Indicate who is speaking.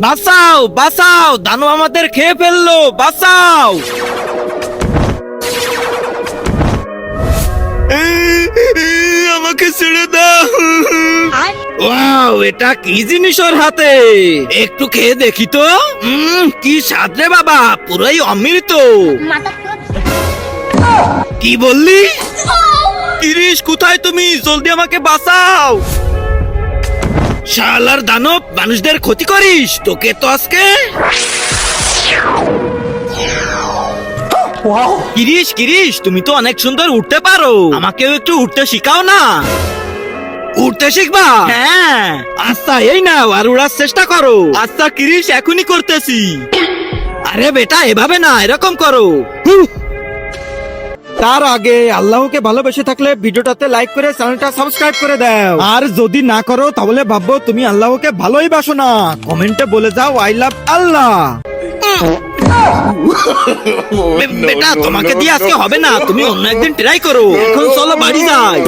Speaker 1: বাঁচাও বাঁচাও দানব আমাদের খেয়ে ফেলল বাঁচাও। আমাকে ছেড়ে দাও। ওয়াও এটা কি জিনিস ওর হাতে? একটু খেয়ে দেখি তো। কি স্বাদ রে বাবা পুরোই অমৃত। কি বললি? কিরিশ কোথায় তুমি? জলদি আমাকে বাঁচাও। শালার দানব মানুষদের ক্ষতি করিস। তোকে তো আজকে কিরিশ কিরিশ তুমি তো অনেক সুন্দর উঠতে পারো। আমাকেও একটু উঠতে শিখাও না। উঠতে শিখবা? হ্যাঁ। আচ্ছা এই নাও আর উড়ার চেষ্টা করো। আচ্ছা কিরিশ এখনই করতেছি। আরে বেটা এভাবে না এরকম করো। তার আগে আল্লাহকে ভালোবেসে থাকলে ভিডিওটাতে লাইক করে চ্যানেলটা সাবস্ক্রাইব করে দাও। আর যদি না করো তাহলে ভাববো তুমি আল্লাহকে ভালোই বাসো না। কমেন্টে বলে যাও আই লাভ আল্লাহ। বেটা তোমাকে দিয়ে আজকে হবে না তুমি অন্য একদিন ট্রাই করো। এখন চলো বাড়ি যাই।